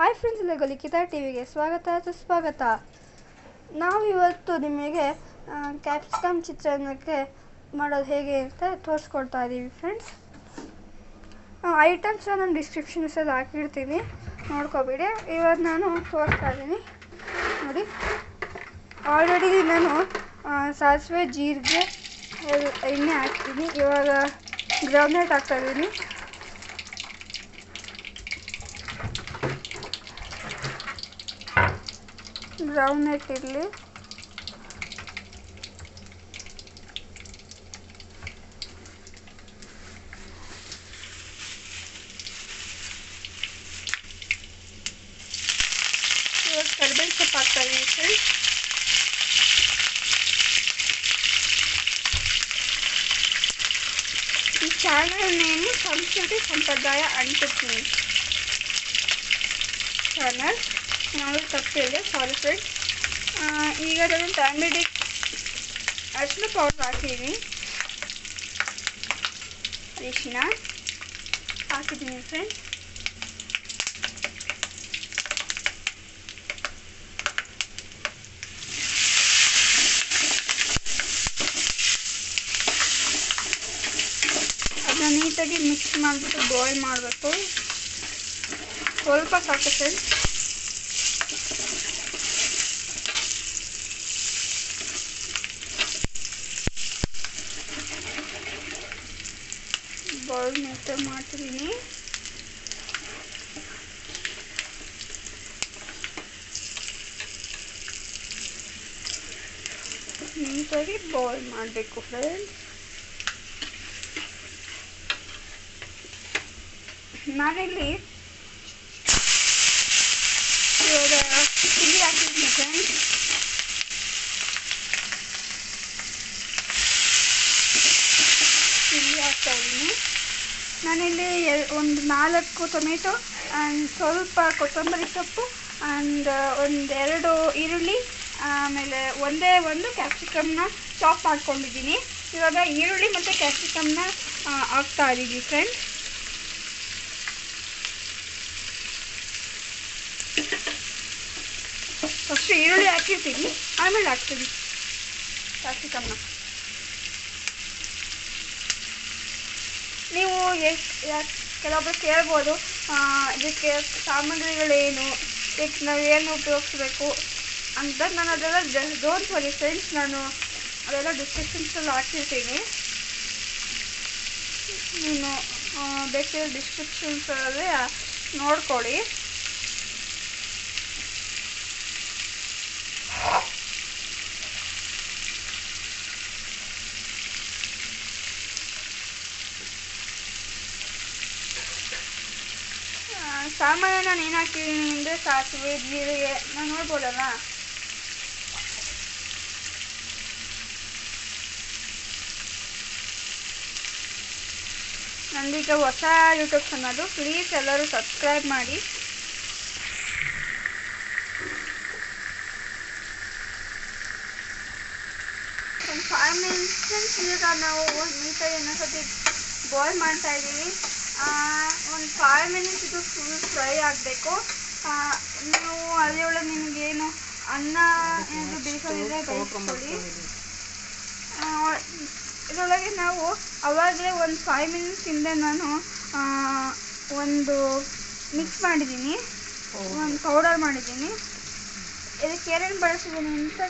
Hi friends ಇಲ್ಲಿಗೆ ಲಿಖಿತ ಟಿವಿಗೆ ಸ್ವಾಗತ, ಸುಸ್ವಾಗತ. ನಾವಿವತ್ತು ನಿಮಗೆ ಕ್ಯಾಪ್ಸಿಕಮ್ ಚಿತ್ರಾನ್ನಕ್ಕೆ ಮಾಡೋದು ಹೇಗೆ ಅಂತ ತೋರಿಸ್ಕೊಡ್ತಾ ಇದ್ದೀವಿ ಫ್ರೆಂಡ್ಸ್. ಐಟಮ್ಸ್ ನಾನು ಡಿಸ್ಕ್ರಿಪ್ಷನ್ಸಲ್ಲಿ ಹಾಕಿರ್ತೀನಿ. ನೋಡ್ಕೋಬೇಡಿ. ಇವತ್ತು ನಾನು ತೋರಿಸ್ತಾ ಇದ್ದೀನಿ ನೋಡಿ. ಆಲ್ರೆಡಿ ನಾನು ಸಾಸಿವೆ, ಜೀರಿಗೆ ಎಣ್ಣೆ ಹಾಕ್ತೀನಿ. ಇವಾಗ ಗ್ರೌಂಡ್ನಟ್ ಹಾಕ್ತಾ ಇದ್ದೀನಿ ಗ್ರೌಂಡ್ನಟ್ ಇರಲಿ ಇವಾಗ ಕರ್ಬೇವು ಸೊಪ್ಪು ಹಾಕ್ತಾ ಇದ್ದೀನಿ ಫ್ರೆಂಡ್ಸ್ ಈ ಚಾನಲ್ ನೇಮು ಸಂಸ್ಕೃತಿ ಸಂಪ್ರದಾಯ ಅಂಟುತ್ತೀನಿ ಚಾನಲ್ ನಾವು ತಪ್ಪಿದೆ. ಸಾರಿ ಫ್ರೆಂಡ್ಸ್ ಈಗ ನಾನು ಟ್ಯಾಮ್ರಿಡಿಕ್ ಅರಿಶಿನ ಪೌಡರ್ ಹಾಕಿದ್ದೀನಿ ಅರಿಶಿನ ಹಾಕಿದ್ದೀನಿ ಫ್ರೆಂಡ್ಸ್ ಅದನ್ನ ನೀಟಾಗಿ ಮಿಕ್ಸ್ ಮಾಡಿಬಿಟ್ಟು ಬಾಯ್ಲ್ ಮಾಡಬೇಕು. ಸ್ವಲ್ಪ ಸಾಕು ಫ್ರೆಂಡ್ಸ್ ಬಾಯ್ಲ್ ಮತ್ತೆ ಮಾಡ್ತಿದ್ದೀನಿ ನೀಟಾಗಿ ಬಾಯ್ಲ್ ಮಾಡಬೇಕು ಫ್ರೆಂಡ್ಸ್ ನಾನಿಲ್ಲಿ ಇವಾಗ ಚಿಲ್ಲಿ ಹಾಕಿದ್ದೀನಿ ಫ್ರೆಂಡ್ಸ್ ಚಿಲ್ಲಿ ಹಾಕ್ತಾ ಇದ್ದೀನಿ ನಾನಿಲ್ಲಿ ಒಂದು ನಾಲ್ಕು ಟೊಮೆಟೊ ಆ್ಯಂಡ್ ಸ್ವಲ್ಪ ಕೊತ್ತಂಬರಿ ಸೊಪ್ಪು ಆ್ಯಂಡ್ ಒಂದೆರಡು ಈರುಳ್ಳಿ, ಆಮೇಲೆ ಒಂದೇ ಒಂದು ಕ್ಯಾಪ್ಸಿಕಮ್ನ ಚಾಪ್ ಮಾಡ್ಕೊಂಡಿದ್ದೀನಿ. ಇವಾಗ ಈರುಳ್ಳಿ ಮತ್ತು ಕ್ಯಾಪ್ಸಿಕಮ್ನ ಹಾಕ್ತಾ ಇದ್ದೀವಿ ಫ್ರೆಂಡ್ಸ್ ಫಸ್ಟು ಈರುಳ್ಳಿ ಹಾಕಿರ್ತೀನಿ, ಆಮೇಲೆ ಹಾಕ್ತೀನಿ ಕ್ಯಾಪ್ಸಿಕಮ್ನ ನೀವು ಎಷ್ಟು ಕೆಲವೊಬ್ಬರು ಕೇಳ್ಬೋದು ಇದಕ್ಕೆ ಸಾಮಗ್ರಿಗಳೇನು ಇದಕ್ಕೆ ನಾವು ಏನು ಉಪಯೋಗಿಸ್ಬೇಕು ಅಂತ ನಾನು ಅದೆಲ್ಲ ಡೋಂಟ್ ವರಿ ಫ್ರೆಂಡ್ಸ್ ನಾನು ಅದೆಲ್ಲ ಡಿಸ್ಕ್ರಿಪ್ಷನ್ಸಲ್ಲಿ ಹಾಕಿರ್ತೀನಿ. ನೀನು ಬೇಕಿರೋ ಡಿಸ್ಕ್ರಿಪ್ಷನ್ಸಲ್ಲಿ ನೋಡ್ಕೊಳ್ಳಿ. ಸಾಮಾನ್ಯ ನಾನು ಏನು ಹಾಕಿದ್ದೀನಿ ಅಂದರೆ ಸಾಸಿವೆ, ಜೀರಿಗೆ, ನಾನು ನೋಡ್ಬೋದಲ್ಲ? ನಂದೀಗ ಹೊಸ ಯೂಟ್ಯೂಬ್ ಚಾನಲು ಪ್ಲೀಸ್ ಎಲ್ಲರೂ ಸಬ್ಸ್ಕ್ರೈಬ್ ಮಾಡಿ. ಒಂದು ಫೈವ್ ಮಿನಿಟ್ಸ್ ಈಗ ನಾವು ನೀಟಾಗಿ ಇನ್ನೊಂದ್ಸತಿ ಬಾಯ್ಲ್ ಮಾಡ್ತಾ ಇದ್ದೀವಿ. ಒಂದು ಫೈವ್ ಮಿನಿಟ್ಸ್ ಇದು ಫುಲ್ ಫ್ರೈ ಆಗಬೇಕು. ನೀವು ಅದರೊಳಗೆ ನಿಮಗೇನು ಅನ್ನ ಏನಾದರೂ ಬೇಯಿಸೋದಿದ್ರೆ ಬೇಯಿಸ್ಕೊಳ್ಳಿ. ಇದರೊಳಗೆ ನಾವು ಅವಾಗಲೇ ಒಂದು ಫೈವ್ ಮಿನಿಟ್ಸ್ ಹಿಂದೆ ನಾನು ಒಂದು ಮಿಕ್ಸ್ ಮಾಡಿದ್ದೀನಿ. ಒಂದು ಪೌಡರ್ ಮಾಡಿದ್ದೀನಿ. ಇದಕ್ಕೆ ಏನೇನು ಬಳಸಿದ್ದೀನಿ ಅಂತ.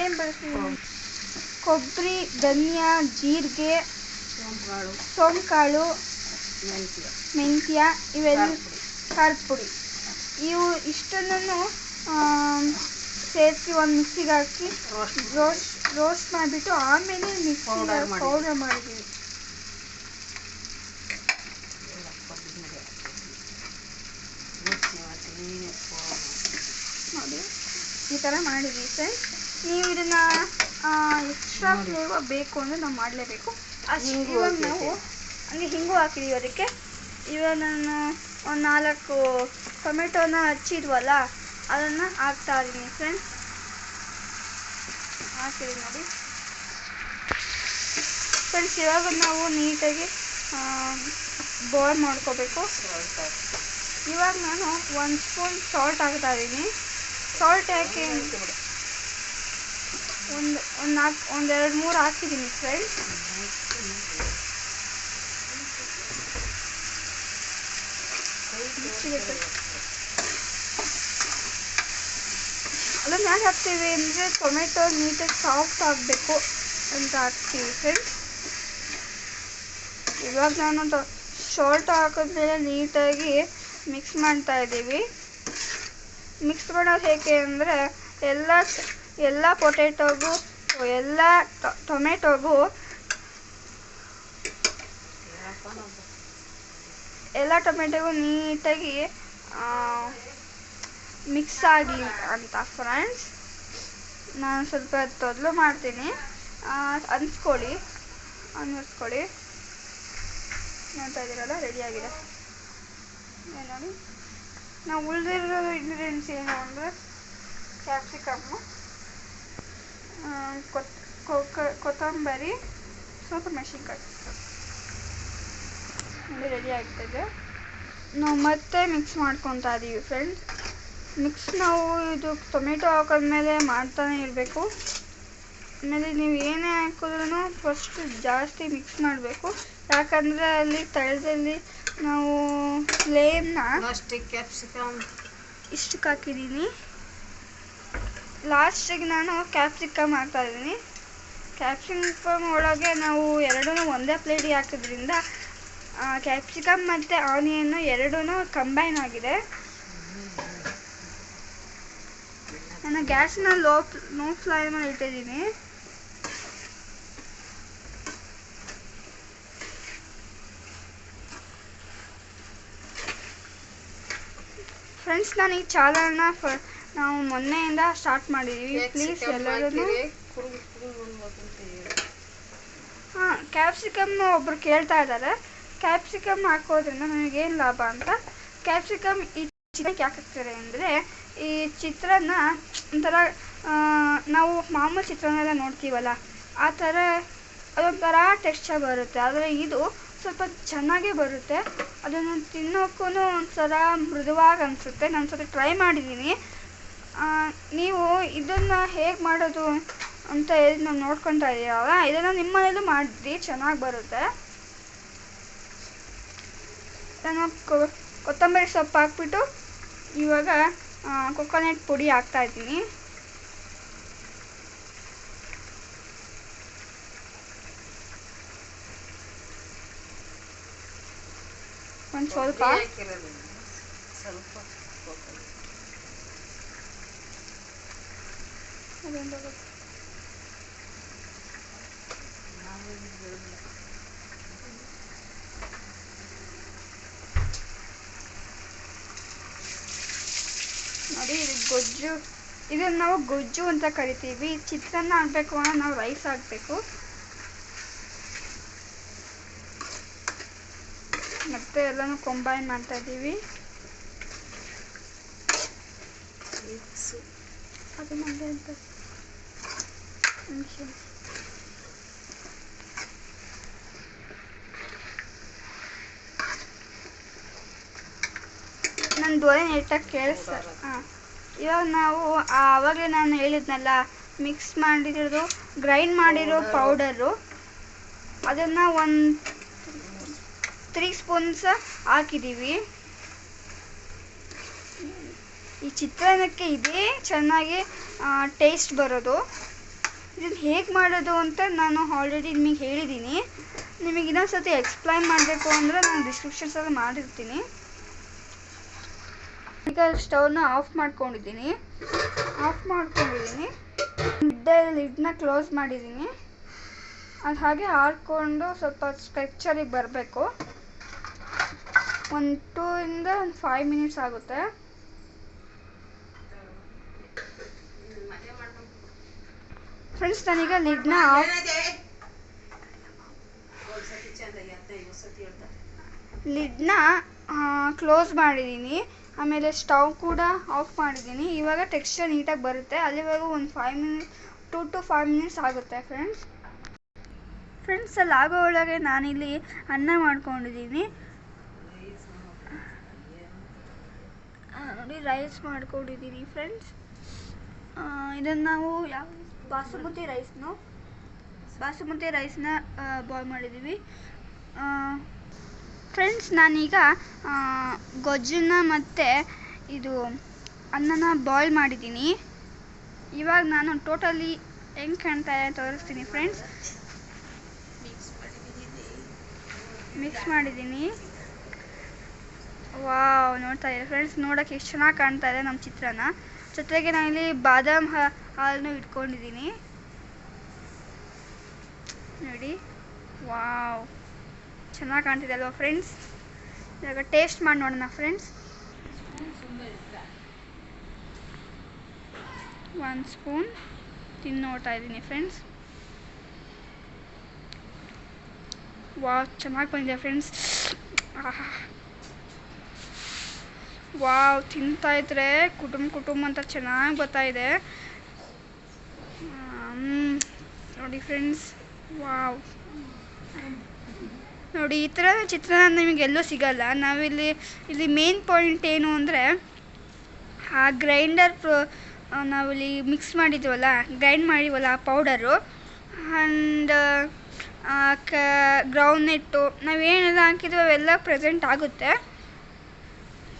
ಏನು ಬಳಸಿದ್ದೀನಿ? ಕೊಬ್ಬರಿ ಧನಿಯಾ ಜೀರಿಗೆ. ಸೋಂಪುಕಾಳು ಸೋಂಕಾಳು ಮೆಂತ್ಯ. ಮೆಂತ್ಯ ಇವೆಲ್ಲ ಖಾರದ ಪುಡಿ. ಇವು ಇಷ್ಟನ್ನು ಸೇರಿಸಿ ಒಂದು ಮಿಕ್ಸಿಗೆ ಹಾಕಿ ರೋಸ್ಟ್ ರೋಸ್ಟ್ ಮಾಡಿಬಿಟ್ಟು ಆಮೇಲೆ ಮಿಕ್ಸಿ. ಪೌಡರ್ ಮಾಡಿದ್ದೀವಿ. ನೋಡಿ ಈ ಥರ ಮಾಡಿದ್ದೀವಿ ಫ್ರೆಂಡ್ಸ್ ನೀವು ಇದನ್ನು ಎಕ್ಸ್ಟ್ರಾ. ಫ್ಲೇವರ್ ಬೇಕು ಅಂದರೆ ನಾವು ಮಾಡಲೇಬೇಕು. ಅಷ್ಟು ಹಿಂಗು ಇವಾಗ ನಾವು ಹಂಗೆ ಹಿಂಗು ಹಾಕಿದೀವಿ ಅದಕ್ಕೆ. ಇವಾಗ ನಾನು ಒಂದು ನಾಲ್ಕು ಟೊಮೆಟೊನ ಹಚ್ಚಿದ್ವಲ್ಲ ಅದನ್ನು ಹಾಕ್ತಾ ಇದ್ದೀನಿ ಫ್ರೆಂಡ್ಸ್ ಹಾಕಿದ್ದೀನಿ ನೋಡಿ. ಫ್ರೆಂಡ್ಸ್ ಇವಾಗ ನಾವು ನೀಟಾಗಿ ಬಾಯ್ಲ್ ಮಾಡ್ಕೋಬೇಕು. ಇವಾಗ ನಾನು ಒಂದು ಸ್ಪೂನ್ ಸಾಲ್ಟ್ ಹಾಕ್ತಾ ಇದ್ದೀನಿ ಸಾಲ್ಟ್ ಯಾಕೆ? ಒಂದು ಒಂದು ನಾಲ್ಕು ಒಂದು ಎರಡು ಮೂರು ಹಾಕಿದ್ದೀನಿ ಫ್ರೆಂಡ್ಸ್ ಅದನ್ನ ಯಾಕೆ ಹಾಕ್ತೀವಿ ಅಂದರೆ ಟೊಮೆಟೊ ನೀಟಾಗಿ ಸಾಫ್ಟ್ ಆಗಬೇಕು ಅಂತ ಹಾಕ್ತೀವಿ ಫ್ರೆಂಡ್ಸ್ ಇವಾಗ ನಾನು ಶಾರ್ಟ್ ಹಾಕಿದ್ಮೇಲೆ ನೀಟಾಗಿ ಮಿಕ್ಸ್ ಮಾಡ್ತಾ ಇದ್ದೀವಿ. ಮಿಕ್ಸ್ ಮಾಡೋದು ಹೇಗೆ ಅಂದರೆ ಎಲ್ಲ ಎಲ್ಲ ಪೊಟೇಟೋಗೂ ಎಲ್ಲ ಟೊಮೆಟೊಗೂ ಎಲ್ಲ ಟೊಮೆಟೊಗೂ ನೀಟಾಗಿ ಮಿಕ್ಸ್ ಆಗಲಿ ಅಂತ ಫ್ರೆಂಡ್ಸ್ ನಾನು ಸ್ವಲ್ಪ ತೊದಲು ಮಾಡ್ತೀನಿ. ಅನ್ಸ್ಕೊಳ್ಳಿ. ಅನ್ನಿಸ್ಕೊಳ್ಳಿ ನೋಡ್ತಾ ಇದ್ದೀರಲ್ಲ ರೆಡಿಯಾಗಿದೆ ನೋಡಿ. ನಾವು ಉಳಿದಿರೋ ಇಂಗ್ರೀಡಿಯೆಂಟ್ಸ್ ಏನು ಅಂದರೆ ಕ್ಯಾಪ್ಸಿಕಮ್ಮು ಕೊತ್ ಕೊತ್ತಂಬರಿ, ಸ್ವಲ್ಪ ಮೆಣಸಿನ್ಕಾಯಿ. ನೋಡಿ ರೆಡಿ ಆಗ್ತದೆ. ನಾವು ಮತ್ತೆ ಮಿಕ್ಸ್ ಮಾಡ್ಕೊತಾ ಇದ್ದೀವಿ ಫ್ರೆಂಡ್ಸ್ ಮಿಕ್ಸ್ ನಾವು ಇದು ಟೊಮೆಟೊ ಹಾಕಿದ್ಮೇಲೆ ಮಾಡ್ತಾನೆ ಇರಬೇಕು. ಆಮೇಲೆ ನೀವು ಏನೇ ಹಾಕಿದ್ರೂ ಫಸ್ಟ್ ಜಾಸ್ತಿ ಮಿಕ್ಸ್ ಮಾಡಬೇಕು. ಯಾಕಂದರೆ ಅಲ್ಲಿ ತಳದಲ್ಲಿ ನಾವು ಫ್ಲೇಮ್ನ ಕ್ಯಾಪ್ಸಿಕಮ್ ಇಷ್ಟಕ್ಕೆ ಹಾಕಿದ್ದೀನಿ ಲಾಸ್ಟಿಗೆ ನಾನು ಕ್ಯಾಪ್ಸಿಕಮ್ ಹಾಕ್ತಾ ಇದ್ದೀನಿ ಕ್ಯಾಪ್ಸಿಕಮ್ ಒಳಗೆ ನಾವು ಎರಡೂ ಒಂದೇ ಪ್ಲೇಟಿಗೆ ಹಾಕಿದ್ರಿಂದ ಕ್ಯಾಪ್ಸಿಕಮ್ ಮತ್ತು ಆನಿಯನ್ ಎರಡೂ ಕಂಬೈನ್ ಆಗಿದೆ. ನಾನು ಗ್ಯಾಸ್ನ ಲೋ ಲೋ ಫ್ಲೇಮಲ್ಲಿ ಇಟ್ಟಿದ್ದೀನಿ. ಫ್ರೆಂಡ್ಸ್ ನಾನು ಈ ಚಾಲನ ನಾವು ಮೊನ್ನೆಯಿಂದ ಸ್ಟಾರ್ಟ್ ಮಾಡಿದ್ದೀವಿ ಪ್ಲೀಸ್ ಎಲ್ಲರೂ ಹಾಂ ಕ್ಯಾಪ್ಸಿಕಮ್ ಒಬ್ರು ಕೇಳ್ತಾ ಇದ್ದಾರೆ. ಕ್ಯಾಪ್ಸಿಕಮ್ ಹಾಕೋದ್ರಿಂದ ನನಗೇನು ಲಾಭ ಅಂತ? ಕ್ಯಾಪ್ಸಿಕಮ್ ಈ ಚಿತ್ರಕ್ಕೆ ಯಾಕೆ ಅಂದರೆ ಈ ಚಿತ್ರಾನ್ನ ಒಂಥರ ನಾವು ಮಾಮೂಲು ಚಿತ್ರಾನ್ನ ಎಲ್ಲ ನೋಡ್ತೀವಲ್ಲ, ಆ ಥರ ಅದೊಂಥರ ಟೆಕ್ಸ್ಚರ್ ಬರುತ್ತೆ. ಆದರೆ ಇದು ಸ್ವಲ್ಪ ಚೆನ್ನಾಗೇ ಬರುತ್ತೆ. ಅದನ್ನು ತಿನ್ನೋಕ್ಕೂ ಒಂಥರ ಮೃದುವಾಗಿ ಅನಿಸುತ್ತೆ. ನಾನು ಸ್ವಲ್ಪ ಟ್ರೈ ಮಾಡಿದ್ದೀನಿ ನೀವು ಇದನ್ನು ಹೇಗೆ ಮಾಡೋದು ಅಂತ ಹೇಳಿ ನಾವು ನೋಡ್ಕೊತಾ ಇದ್ದೀವಲ್ಲ ಇದನ್ನು ನಿಮ್ಮ ಮನೇಲೂ ಮಾಡಿ ಚೆನ್ನಾಗಿ ಬರುತ್ತೆ. ನಾನು ಕೊ- ಕೊತ್ತಂಬರಿ ಸೊಪ್ಪು ಹಾಕ್ಬಿಟ್ಟು ಇವಾಗ ಕೊಕೊನಟ್ ಪುಡಿ ಹಾಕ್ತಾ ಇದ್ದೀನಿ. ಒಂದು ಸ್ವಲ್ಪ. ಸ್ವಲ್ಪ ಕೊತ್ತಂಬರಿ. ಅದೊಂದು ತಗೋ. ನಾವು ಇದು ನೋಡಿ, ಇದು ಗೊಜ್ಜು. ಇದನ್ನು ನಾವು ಗೊಜ್ಜು ಅಂತ ಕರಿತೀವಿ. ಚಿತ್ರಾನ್ನ ಹಾಕ್ಬೇಕು ಅಂದ್ರೆ ನಾವು ರೈಸ್ ಹಾಕಬೇಕು ಮತ್ತೆ ಎಲ್ಲನೂ ಕೊಂಬೈನ್ ಮಾಡ್ತಾ ಇದ್ದೀವಿ. ಅದು ನಂಗೆ ಅಂತ. ನನ್ನ ಧ್ವನಿ ನೀಟಾಗಿ ಕೇಳಿಸ್ತಾರೆ ಇವಾಗ ನಾವು ಆವಾಗಲೇ ನಾನು ಹೇಳಿದ್ನಲ್ಲ ಮಿಕ್ಸ್ ಮಾಡಿರೋದು ಗ್ರೈಂಡ್ ಮಾಡಿರೋ ಪೌಡರು ಅದನ್ನು ಒಂದು ತ್ರೀ ಸ್ಪೂನ್ಸ್ ಹಾಕಿದ್ದೀವಿ ಈ ಚಿತ್ರಾನ್ನಕ್ಕೆ ಇದೇ ಚೆನ್ನಾಗಿ ಟೇಸ್ಟ್ ಬರೋದು. ಇದನ್ನು ಹೇಗೆ ಮಾಡೋದು ಅಂತ ನಾನು ಆಲ್ರೆಡಿ ನಿಮಗೆ ಹೇಳಿದ್ದೀನಿ ನಿಮಗೆ ಇನ್ನೊಂದು ಸರ್ತಿ ಎಕ್ಸ್ಪ್ಲೈನ್ ಮಾಡಬೇಕು ಅಂದರೆ ನಾನು ಡಿಸ್ಕ್ರಿಪ್ಷನ್ಸಲ್ಲಿ ಮಾಡಿರ್ತೀನಿ. ಈಗ ಸ್ಟವ್ನ ಆಫ್ ಮಾಡ್ಕೊಂಡಿದ್ದೀನಿ. ಆಫ್ ಮಾಡ್ಕೊಂಡಿದ್ದೀನಿ. ಲಿಡ್ ಲಿಡ್ನ ಕ್ಲೋಸ್ ಮಾಡಿದ್ದೀನಿ. ಅದು ಹಾಗೆ ಹಾಕ್ಕೊಂಡು ಸ್ವಲ್ಪ ಸ್ಟ್ರೆಕ್ಚರಿಗೆ ಬರಬೇಕು. ಒಂದು ಟೂ ಇಂದ ಒಂದು ಫೈವ್ ಮಿನಿಟ್ಸ್ ಆಗುತ್ತೆ. ಫ್ರೆಂಡ್ಸ್, ನನಗೆ ಲಿಡ್ನ ಆಫ್ ಲಿಡ್ನ ಕ್ಲೋಸ್ ಮಾಡಿದ್ದೀನಿ. ಆಮೇಲೆ ಸ್ಟವ್ ಕೂಡ ಆಫ್ ಮಾಡಿದ್ದೀನಿ. ಇವಾಗ ಟೆಕ್ಸ್ಚರ್ ನೀಟಾಗಿ ಬರುತ್ತೆ. ಅಲ್ಲಿವರೆಗೂ ಒಂದು five minute to two five minutes ಆಗುತ್ತೆ ಫ್ರೆಂಡ್ಸ್ ಫ್ರೆಂಡ್ಸ್ ಅಲ್ಲಿ ಆಗೋ ಒಳಗೆ ನಾನಿಲ್ಲಿ ಅನ್ನ ಮಾಡ್ಕೊಂಡಿದ್ದೀನಿ. ನೋಡಿ ರೈಸ್ ಮಾಡ್ಕೊಂಡಿದ್ದೀನಿ ಫ್ರೆಂಡ್ಸ್ ಇದನ್ನು ನಾವು ಯಾವ, ಬಾಸುಮತಿ ರೈಸ್ನು ಬಾಸುಮತಿ ರೈಸ್ನ ಬಾಯ್ ಮಾಡಿದ್ದೀವಿ. ಫ್ರೆಂಡ್ಸ್ ನಾನೀಗ ಗೊಜ್ಜನ್ನ ಮತ್ತು ಇದು ಅನ್ನನ ಬಾಯ್ಲ್ ಮಾಡಿದ್ದೀನಿ. ಇವಾಗ ನಾನು ಟೋಟಲಿ ಹೆಂಗೆ ಕಾಣ್ತಾ ಇದೆ ತೋರಿಸ್ತೀನಿ ಫ್ರೆಂಡ್ಸ್ ಮಿಕ್ಸ್ ಮಾಡಿದ್ದೀನಿ. ವಾವ್ ನೋಡ್ತಾ ಇದ್ದೀನಿ ಫ್ರೆಂಡ್ಸ್ ನೋಡೋಕೆ ಎಷ್ಟು ಚೆನ್ನಾಗಿ ಕಾಣ್ತಾ ಇದೆ ನಮ್ಮ ಚಿತ್ರಾನ್ನ. ಜೊತೆಗೆ ನಾನಿಲ್ಲಿ ಬಾದಾಮ್ ಹಾಲನ್ನು ಇಟ್ಕೊಂಡಿದ್ದೀನಿ. ನೋಡಿ. ವಾವ್ ಚೆನ್ನಾಗಿ ಕಾಣ್ತಿದೆ ಅಲ್ವಾ ಫ್ರೆಂಡ್ಸ್ ಇವಾಗ ಟೇಸ್ಟ್ ಮಾಡಿ ನೋಡೋಣ ಫ್ರೆಂಡ್ಸ್ ಒಂದು ಸ್ಪೂನ್ ತಿಂದು ನೋಡ್ತಾ ಇದ್ದೀನಿ ಫ್ರೆಂಡ್ಸ್ ವಾ ಚೆನ್ನಾಗಿ ಬಂದಿದೆ ಫ್ರೆಂಡ್ಸ್ ವಾವ್ ತಿಂತಾ ಇದ್ರೆ ಕುಟುಂಬ ಕುಟುಂಬ ಅಂತ ಚೆನ್ನಾಗಿ ಬರ್ತಾ ಇದೆ. ನೋಡಿ ಫ್ರೆಂಡ್ಸ್ ವಾವ್ ನೋಡಿ, ಈ ಥರ ಚಿತ್ರಾನ್ನ ನಿಮಗೆ ಎಲ್ಲೂ ಸಿಗಲ್ಲ. ನಾವಿಲ್ಲಿ, ಇಲ್ಲಿ ಮೇನ್ ಪಾಯಿಂಟ್ ಏನು ಅಂದರೆ, ಆ ಗ್ರೈಂಡರ್ ನಾವಿಲ್ಲಿ ಮಿಕ್ಸ್ ಮಾಡಿದ್ವಲ್ಲ ಗ್ರೈಂಡ್ ಮಾಡಿವಲ್ಲ ಆ ಪೌಡರು ಆ್ಯಂಡ್ ಕ ಗ್ರೌಂಡ್ನೆಟ್ಟು ನಾವೇನೆಲ್ಲ ಹಾಕಿದ್ವಿ ಅವೆಲ್ಲ ಪ್ರೆಸೆಂಟ್ ಆಗುತ್ತೆ.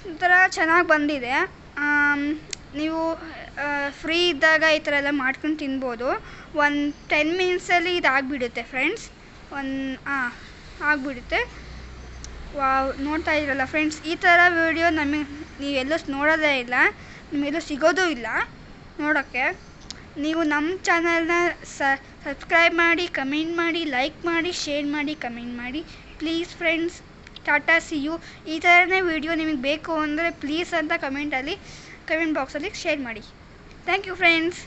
ಒಂಥರ ಚೆನ್ನಾಗಿ ಬಂದಿದೆ. ನೀವು ಫ್ರೀ ಇದ್ದಾಗ ಈ ಥರ ಎಲ್ಲ ಮಾಡ್ಕೊಂಡು ತಿನ್ಬೋದು. ಒಂದು ಟೆನ್ ಮಿನಿಟ್ಸಲ್ಲಿ ಇದಾಗಿಬಿಡುತ್ತೆ ಫ್ರೆಂಡ್ಸ್ ಒಂದು ಹಾಂ ಆಗಿಬಿಡುತ್ತೆ. ವಾವ್, ನೋಡ್ತಾ ಇರಲ್ಲ ಫ್ರೆಂಡ್ಸ್ ಈ ಥರ ವಿಡಿಯೋ ನಮಗೆ ನೀವೆಲ್ಲೂ ನೋಡೋದೇ ಇಲ್ಲ, ನಿಮಗೆಲ್ಲೂ ಸಿಗೋದೂ ಇಲ್ಲ ನೋಡೋಕ್ಕೆ. ನೀವು ನಮ್ಮ ಚಾನಲ್ನ ಸಬ್ಸ್ಕ್ರೈಬ್ ಮಾಡಿ ಕಮೆಂಟ್ ಮಾಡಿ ಲೈಕ್ ಮಾಡಿ ಶೇರ್ ಮಾಡಿ ಕಮೆಂಟ್ ಮಾಡಿ. Please friends tata see you ಈ ಥರನೇ ವಿಡಿಯೋ ನಿಮಗೆ ಬೇಕು ಅಂದರೆ ಪ್ಲೀಸ್ ಅಂತ ಕಮೆಂಟಲ್ಲಿ ಕಮೆಂಟ್ ಬಾಕ್ಸಲ್ಲಿ ಶೇರ್ ಮಾಡಿ. Thank you friends